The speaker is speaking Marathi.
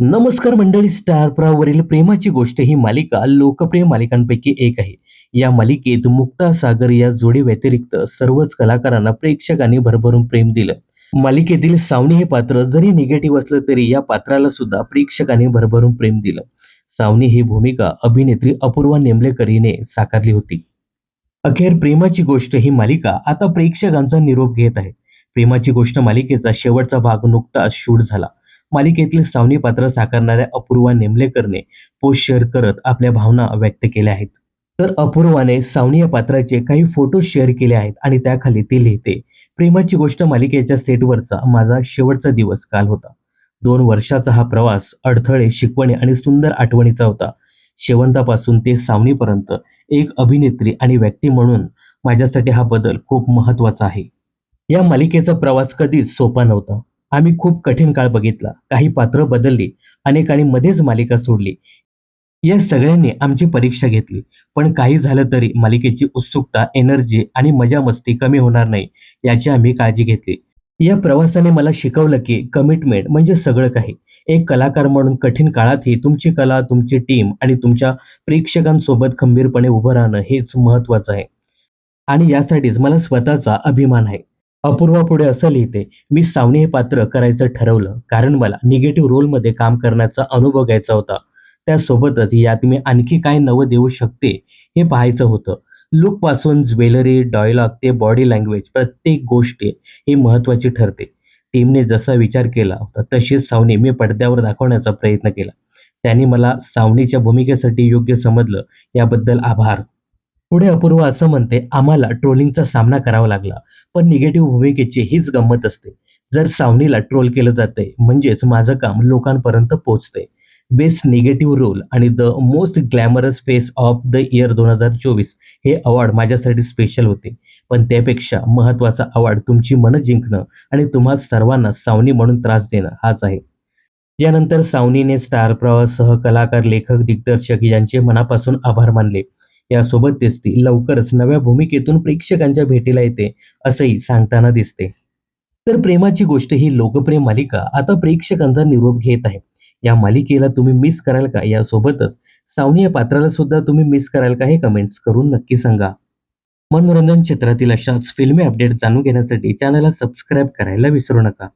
नमस्कार मंडळी स्टार प्रावरील प्रेमाची गोष्ट ही मालिका लोकप्रिय मालिकांपैकी एक आहे. या मालिकेत मुक्ता सागर या जोडी व्यतिरिक्त सर्वच कलाकारांना प्रेक्षकांनी भरभरून प्रेम दिलं. मालिकेतील सावनी हे पात्र जरी निगेटिव्ह असलं तरी या पात्राला सुद्धा प्रेक्षकांनी भरभरून प्रेम दिलं. सावनी ही भूमिका अभिनेत्री अपूर्वा नेमलेकर हिने साकारली होती. अखेर प्रेमाची गोष्ट ही मालिका आता प्रेक्षकांचा निरोप घेत आहे. प्रेमाची गोष्ट मालिकेचा शेवटचा भाग नुकताच शूट झाला. मालिकेतील सावनी पात्र साकारणाऱ्या अपूर्वा नेमलेकरने पोस्ट शेअर करत आपल्या भावना व्यक्त केल्या आहेत. तर अपूर्वाने सावनी या पात्राचे काही फोटो शेअर केले आहेत आणि त्याखाली ती लिहिते प्रेमाची गोष्ट मालिकेच्या सेटवरचा माझा शेवटचा दिवस काल होता. दोन वर्षाचा हा प्रवास अडथळे शिकवणे आणि सुंदर आठवणीचा होता. शेवंतापासून ते सावनीपर्यंत एक अभिनेत्री आणि व्यक्ती म्हणून माझ्यासाठी हा बदल खूप महत्त्वाचा आहे. या मालिकेचा प्रवास कधीच सोपा नव्हता. आम्ही खूप कठीण काळ बघितला. काही पात्र बदलली. अनेकांनी मध्येच मालिका सोडली. या सगळ्यांनी आमची परीक्षा घेतली. पण काही झालं तरी मालिकेची उत्सुकता एनर्जी आणि मजा मस्ती कमी होणार नाही याची आम्ही काळजी घेतली. या प्रवासाने मला शिकवलं की कमिटमेंट म्हणजे सगळं काही. एक कलाकार म्हणून कठीण काळातही तुमची कला तुमची टीम आणि तुमच्या प्रेक्षकांसोबत खंबीरपणे उभं राहणं हेच महत्त्वाचं आहे. आणि यासाठीच मला स्वतःचा अभिमान आहे. अपूर्वा पुढे असं लिहिते मी सावणी हे पात्र करायचं ठरवलं. कारण मला निगेटिव्ह रोलमध्ये काम करण्याचा अनुभव घ्यायचा होता. त्यासोबतच यात मी आणखी काय नवं देऊ शकते हे पाहायचं होतं. लुकपासून ज्वेलरी डायलॉग ते बॉडी लँग्वेज प्रत्येक गोष्ट ही महत्त्वाची ठरते. टीमने जसा विचार केला होता तशीच सावणी मी पडद्यावर दाखवण्याचा प्रयत्न केला. त्यांनी मला सावनीच्या भूमिकेसाठी योग्य समजलं. याबद्दल आभार. पुढे अपूर्व असं म्हणते आम्हाला ट्रोलिंगचा सामना करावा लागला. पण निगेटिव्ह भूमिकेची हीच गंमत असते. जर सावनीला ट्रोल केलं जातंय म्हणजेच माझं काम लोकांपर्यंत पोहोचते बेस्ट निगेटिव्ह रोल आणि the most glamorous face of the year दोन हजार चोवीस हे अवॉर्ड माझ्यासाठी स्पेशल होते. पण त्यापेक्षा महत्त्वाचा अवॉर्ड तुमची मनं जिंकणं आणि तुम्हा सर्वांना सावनी म्हणून त्रास देणं हाच आहे. यानंतर सावनीने स्टार प्रवास सह कलाकार लेखक दिग्दर्शक यांचे मनापासून आभार मानले. यासोबतच ती लवकरच नव्या भूमिकेतून प्रेक्षकांच्या भेटीला येते असंही सांगताना दिसते. तर प्रेमाची गोष्ट ही लोकप्रिय मालिका आता प्रेक्षकांचा निरोप घेत आहे. या मालिकेला तुम्ही मिस कराल का? यासोबतच सावनी या पात्राला सुद्धा तुम्ही मिस कराल का? हे कमेंट्स करून नक्की सांगा. मनोरंजन क्षेत्रातील अशाच फिल्मी अपडेट जाणून घेण्यासाठी चॅनलला सबस्क्राईब करायला विसरू नका.